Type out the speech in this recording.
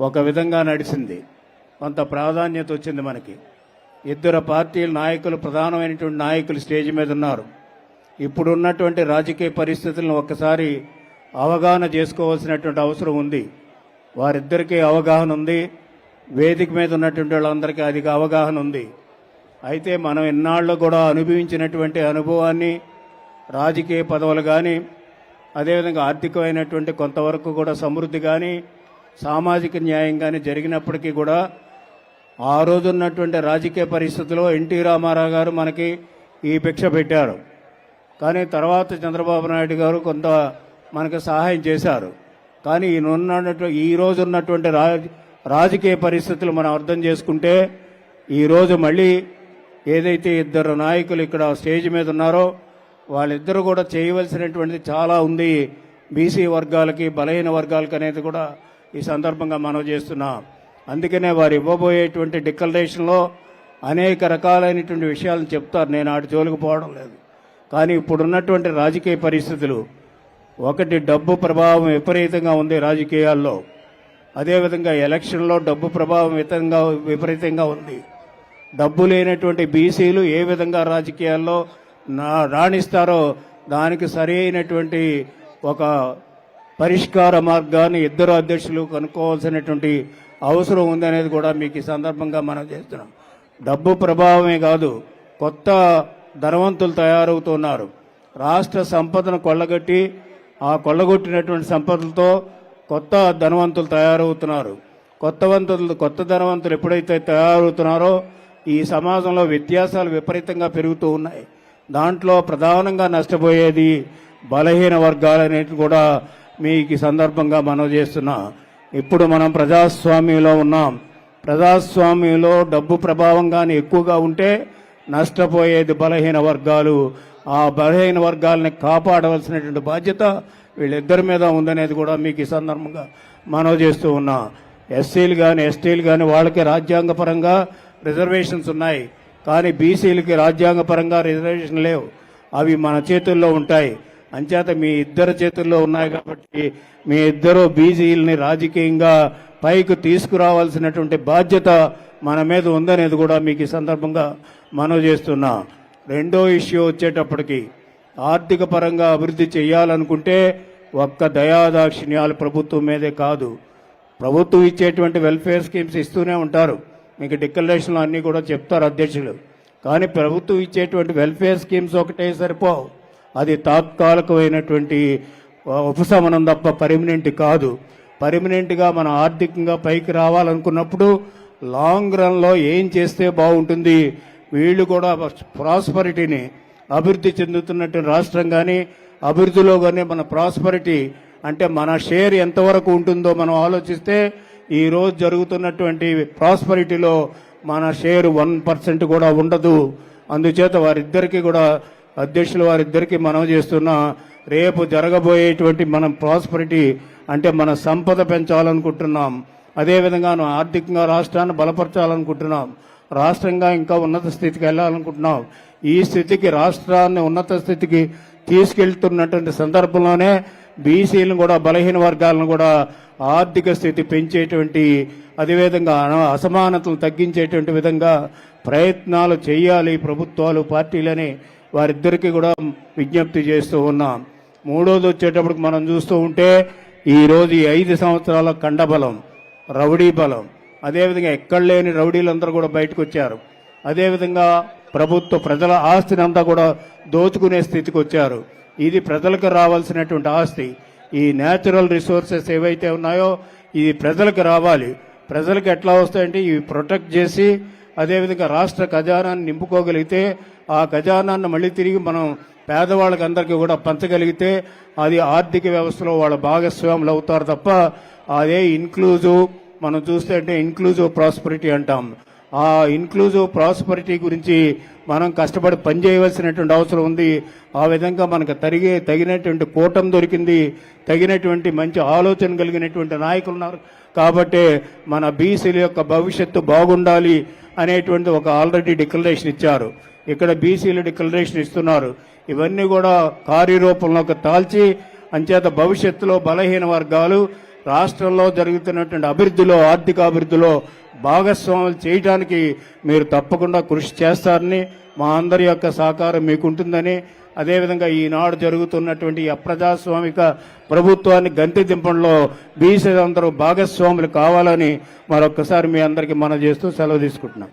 ఒక విధంగా నడిచింది. కొంత ప్రాధాన్యత వచ్చింది మనకి. ఇద్దరు పార్టీల నాయకులు ప్రధానమైనటువంటి నాయకులు స్టేజ్ మీద ఉన్నారు. ఇప్పుడు ఉన్నటువంటి రాజకీయ పరిస్థితులను ఒక్కసారి అవగాహన చేసుకోవాల్సినటువంటి అవసరం ఉంది. వారిద్దరికీ అవగాహన ఉంది. వేదిక మీద ఉన్నటువంటి వాళ్ళందరికీ అధిక అవగాహన ఉంది. అయితే మనం ఇన్నాళ్ళు కూడా అనుభవించినటువంటి అనుభవాన్ని రాజకీయ పదవులు కానీ అదేవిధంగా ఆర్థికమైనటువంటి కొంతవరకు కూడా సమృద్ధి కానీ సామాజిక న్యాయం కానీ జరిగినప్పటికీ కూడా ఆ రోజు ఉన్నటువంటి రాజకీయ పరిస్థితుల్లో ఎన్టీ రామారావు గారు మనకి ఈ భిక్ష పెట్టారు. కానీ తర్వాత చంద్రబాబు నాయుడు గారు కొంత మనకు సహాయం చేశారు. కానీ ఈ ఉన్నటువంటి ఈ రోజు ఉన్నటువంటి రా రాజకీయ పరిస్థితులు మనం అర్థం చేసుకుంటే ఈరోజు మళ్ళీ ఏదైతే ఇద్దరు నాయకులు ఇక్కడ స్టేజ్ మీద ఉన్నారో వాళ్ళిద్దరూ కూడా చేయవలసినటువంటిది చాలా ఉంది. బీసీ వర్గాలకి బలహీన వర్గాలకి అనేది కూడా ఈ సందర్భంగా మనం చేస్తున్నాం. అందుకనే వారు ఇవ్వబోయేటువంటి డిక్లరేషన్లో అనేక రకాలైనటువంటి విషయాలను చెప్తారు. నేను ఆటి జోలికి పోవడం లేదు. కానీ ఇప్పుడున్నటువంటి రాజకీయ పరిస్థితులు ఒకటి డబ్బు ప్రభావం విపరీతంగా ఉంది రాజకీయాల్లో. అదేవిధంగా ఎలక్షన్లో డబ్బు ప్రభావం వితంగా విపరీతంగా ఉంది. డబ్బు లేనటువంటి బీసీలు ఏ విధంగా రాజకీయాల్లో నా రాణిస్తారో దానికి సరి అయినటువంటి ఒక పరిష్కార మార్గాన్ని ఇద్దరు అధ్యక్షులు కనుక్కోవాల్సినటువంటి అవసరం ఉందనేది కూడా మీకు ఈ సందర్భంగా మనం చేస్తున్నాం. డబ్బు ప్రభావమే కాదు కొత్త ధనవంతులు తయారవుతున్నారు. రాష్ట్ర సంపదను కొల్లగట్టి ఆ కొల్లగొట్టినటువంటి సంపదలతో కొత్త ధనవంతులు తయారవుతున్నారు. కొత్త వంతులు కొత్త ధనవంతులు ఎప్పుడైతే తయారవుతున్నారో ఈ సమాజంలో వ్యత్యాసాలు విపరీతంగా పెరుగుతూ ఉన్నాయి. దాంట్లో ప్రధానంగా నష్టపోయేది బలహీన వర్గాలు అనేవి కూడా మీకు సందర్భంగా మనం చేస్తున్నా. ఇప్పుడు మనం ప్రజాస్వామ్యంలో ఉన్నాం. ప్రజాస్వామ్యంలో డబ్బు ప్రభావం కానీ ఎక్కువగా ఉంటే నష్టపోయేది బలహీన వర్గాలు. ఆ బలహీన వర్గాలని కాపాడవలసినటువంటి బాధ్యత వీళ్ళిద్దరి మీద ఉందనేది కూడా మీకు ఈ సందర్భంగా మనవి చేస్తూ ఉన్నా. ఎస్సీలు కానీ ఎస్టీలు కానీ వాళ్ళకి రాజ్యాంగపరంగా రిజర్వేషన్స్ ఉన్నాయి. కానీ బీసీలకి రాజ్యాంగపరంగా రిజర్వేషన్ లేవు. అవి మన చేతుల్లో ఉంటాయి. అంచేత మీ ఇద్దరు చేతుల్లో ఉన్నాయి కాబట్టి మీ ఇద్దరు బీజీలని రాజకీయంగా పైకి తీసుకురావాల్సినటువంటి బాధ్యత మన మీద ఉందనేది కూడా మీకు ఈ సందర్భంగా మనవి చేస్తున్నా. రెండో ఇష్యూ వచ్చేటప్పటికి ఆర్థిక పరంగా అభివృద్ధి చేయాలనుకుంటే ఒక్క దయాదాక్షిణ్యాలు ప్రభుత్వం మీదే కాదు. ప్రభుత్వం ఇచ్చేటువంటి వెల్ఫేర్ స్కీమ్స్ ఇస్తూనే ఉంటారు. మీకు డిక్లరేషన్లు అన్నీ కూడా చెప్తారు అధ్యక్షులు. కానీ ప్రభుత్వం ఇచ్చేటువంటి వెల్ఫేర్ స్కీమ్స్ ఒకటే సరిపోవు. అది తాత్కాలికమైనటువంటి ఉపశమనం తప్ప పర్మనెంట్ కాదు. పర్మనెంట్గా మనం ఆర్థికంగా పైకి రావాలనుకున్నప్పుడు లాంగ్ రన్లో ఏం చేస్తే బాగుంటుంది వీళ్ళు కూడా ప్రాస్పరిటీని అభివృద్ధి చెందుతున్నట్టు రాష్ట్రం కానీ అభివృద్ధిలో కానీ మన ప్రాస్పరిటీ అంటే మన షేర్ ఎంతవరకు ఉంటుందో మనం ఆలోచిస్తే ఈరోజు జరుగుతున్నటువంటి ప్రాస్పరిటీలో మన షేర్ వన్ పర్సెంట్ కూడా ఉండదు. అందుచేత వారిద్దరికీ కూడా అధ్యక్షులు వారిద్దరికీ మనం చేస్తున్న రేపు జరగబోయేటువంటి మనం ప్రాస్పరిటీ అంటే మన సంపద పెంచాలనుకుంటున్నాం. అదేవిధంగా మనం ఆర్థికంగా రాష్ట్రాన్ని బలపరచాలనుకుంటున్నాం. రాష్ట్రంగా ఇంకా ఉన్నత స్థితికి వెళ్ళాలనుకుంటున్నాం. ఈ స్థితికి రాష్ట్రాన్ని ఉన్నత స్థితికి తీసుకెళ్తున్నటువంటి సందర్భంలోనే బీసీలను కూడా బలహీన వర్గాలను కూడా ఆర్థిక స్థితి పెంచేటువంటి అదేవిధంగా అన- అసమానతలు తగ్గించేటువంటి విధంగా ప్రయత్నాలు చేయాలి ప్రభుత్వాలు పార్టీలని. వారిద్దరికీ కూడా విజ్ఞప్తి చేస్తూ ఉన్నాం. మూడోది వచ్చేటప్పటికి మనం చూస్తూ ఉంటే ఈరోజు ఈ ఐదు సంవత్సరాల కండబలం రౌడీ బలం. అదేవిధంగా ఎక్కడ లేని రౌడీలందరూ కూడా బయటకు వచ్చారు అదేవిధంగా ప్రభుత్వ ప్రజల ఆస్తిని అంతా కూడా దోచుకునే స్థితికి వచ్చారు. ఇది ప్రజలకు రావాల్సినటువంటి ఆస్తి. ఈ న్యాచురల్ రిసోర్సెస్ ఏవైతే ఉన్నాయో ఇది ప్రజలకు రావాలి. ప్రజలకు ఎట్లా వస్తాయంటే ఇవి ప్రొటెక్ట్ చేసి అదేవిధంగా రాష్ట్ర ఖజానాన్ని నింపుకోగలిగితే ఆ ఖజానాన్ని మళ్ళీ తిరిగి మనం పేదవాళ్ళకి అందరికీ కూడా పంచగలిగితే అది ఆర్థిక వ్యవస్థలో వాళ్ళ భాగస్వాములు అవుతారు తప్ప అదే ఇన్క్లూజివ్ మనం చూస్తే అంటే ఇన్క్లూజివ్ ప్రాస్పరిటీ అంటాం. ఆ ఇన్క్లూజివ్ ప్రాస్పరిటీ గురించి మనం కష్టపడి పనిచేయవలసినటువంటి అవసరం ఉంది. ఆ విధంగా మనకు తరిగే తగినటువంటి కూటం దొరికింది. తగినటువంటి మంచి ఆలోచన కలిగినటువంటి నాయకులు ఉన్నారు. కాబట్టే మన బీసీల యొక్క భవిష్యత్తు బాగుండాలి. అనేటువంటి ఒక ఆల్రెడీ డిక్లరేషన్ ఇచ్చారు. ఇక్కడ బీసీలు డిక్లరేషన్ ఇస్తున్నారు. ఇవన్నీ కూడా కార్యరూపంలోకి తాల్చి అంచేత భవిష్యత్తులో బలహీన వర్గాలు రాష్ట్రంలో జరుగుతున్నటువంటి అభివృద్ధిలో ఆర్థిక అభివృద్ధిలో భాగస్వాములు చేయడానికి మీరు తప్పకుండా కృషి చేస్తారని మా అందరి యొక్క సహకారం మీకుంటుందని అదేవిధంగా ఈనాడు జరుగుతున్నటువంటి అప్రజాస్వామిక ప్రభుత్వాన్ని గంతి దింపడంలో బీసీ అందరూ భాగస్వాములు కావాలని మరొక్కసారి మీ అందరికీ మనం చేస్తూ సెలవు తీసుకుంటున్నాం.